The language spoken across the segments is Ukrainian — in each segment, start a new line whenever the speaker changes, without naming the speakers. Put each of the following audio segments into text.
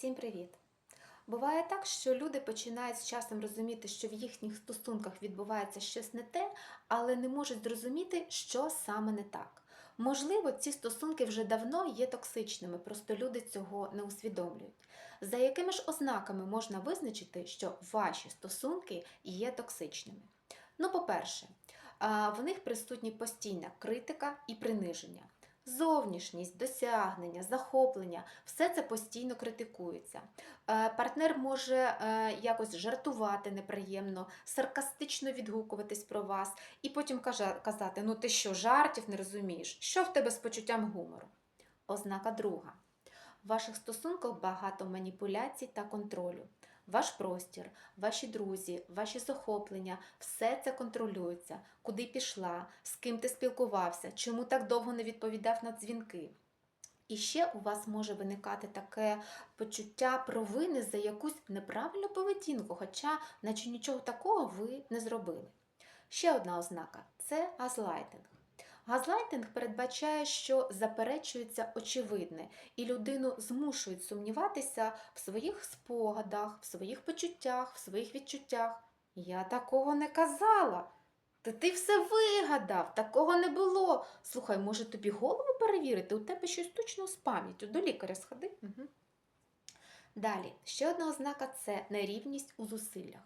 Всім привіт! Буває так, що люди починають з часом розуміти, що в їхніх стосунках відбувається щось не те, але не можуть зрозуміти, що саме не так. Можливо, ці стосунки вже давно є токсичними, просто люди цього не усвідомлюють. За якими ж ознаками можна визначити, що ваші стосунки є токсичними? Ну, по-перше, в них присутні постійна критика і приниження. Зовнішність, досягнення, захоплення все це постійно критикується. Е, Партнер може е, якось жартувати неприємно, саркастично відгукуватись про вас і потім казати: Ну ти що, жартів не розумієш? Що в тебе з почуттям гумору? Ознака друга. В ваших стосунках багато маніпуляцій та контролю. Ваш простір, ваші друзі, ваші захоплення все це контролюється. Куди пішла, з ким ти спілкувався, чому так довго не відповідав на дзвінки. І ще у вас може виникати таке почуття провини за якусь неправильну поведінку, хоча, наче нічого такого ви не зробили. Ще одна ознака це газлайтинг. Газлайтинг передбачає, що заперечується очевидне, і людину змушують сумніватися в своїх спогадах, в своїх почуттях, в своїх відчуттях. Я такого не казала. Та ти все вигадав, такого не було. Слухай, може тобі голову перевірити? У тебе щось точно з пам'яттю. До лікаря сходи. Угу. Далі, ще одна ознака це нерівність у зусиллях.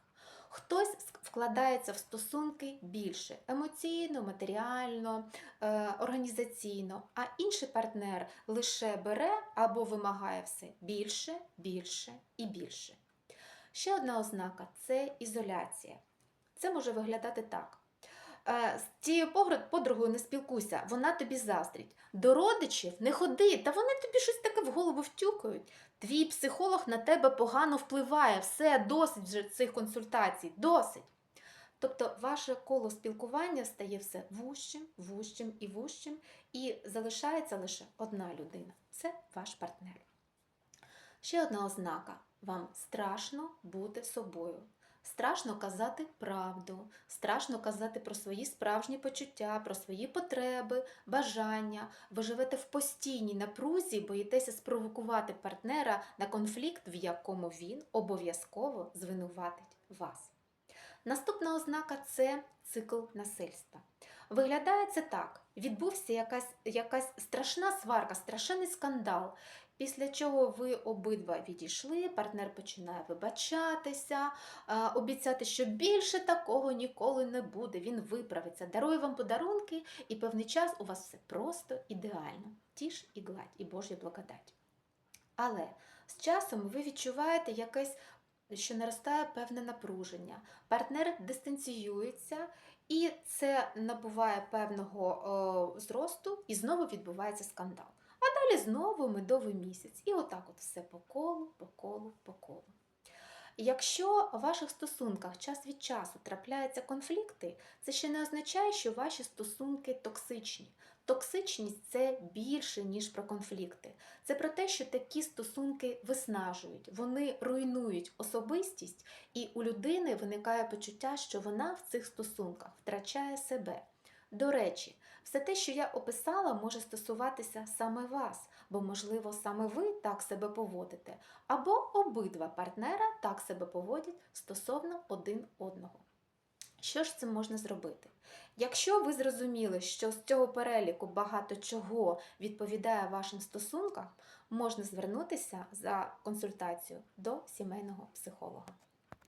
Хтось вкладається в стосунки більше емоційно, матеріально, е, організаційно, а інший партнер лише бере або вимагає все більше, більше і більше. Ще одна ознака це ізоляція. Це може виглядати так. Е, З цією подругою не спілкуйся, вона тобі заздрить. До родичів не ходи, та вони тобі щось таке в голову втюкають. Твій психолог на тебе погано впливає, все, досить вже цих консультацій, досить. Тобто ваше коло спілкування стає все вужчим, вужчим і вужчим, і залишається лише одна людина це ваш партнер. Ще одна ознака: вам страшно бути собою. Страшно казати правду, страшно казати про свої справжні почуття, про свої потреби, бажання. Ви живете в постійній напрузі, боїтеся спровокувати партнера на конфлікт, в якому він обов'язково звинуватить вас. Наступна ознака це цикл насильства. Виглядає це так: відбувся якась, якась страшна сварка, страшенний скандал, після чого ви обидва відійшли, партнер починає вибачатися, е, обіцяти, що більше такого ніколи не буде. Він виправиться, дарує вам подарунки, і певний час у вас все просто ідеально. Тіш і гладь, і Божя благодать. Але з часом ви відчуваєте якесь, що наростає певне напруження. Партнер дистанціюється, і це набуває певного зросту, і знову відбувається скандал. А далі знову медовий місяць. І отак от все по колу, по колу, по колу. Якщо в ваших стосунках час від часу трапляються конфлікти, це ще не означає, що ваші стосунки токсичні. Токсичність це більше, ніж про конфлікти. Це про те, що такі стосунки виснажують, вони руйнують особистість, і у людини виникає почуття, що вона в цих стосунках втрачає себе. До речі, все те, що я описала, може стосуватися саме вас, бо, можливо, саме ви так себе поводите, або обидва партнера так себе поводять стосовно один одного. Що ж цим можна зробити? Якщо ви зрозуміли, що з цього переліку багато чого відповідає вашим стосункам, можна звернутися за консультацією до сімейного психолога.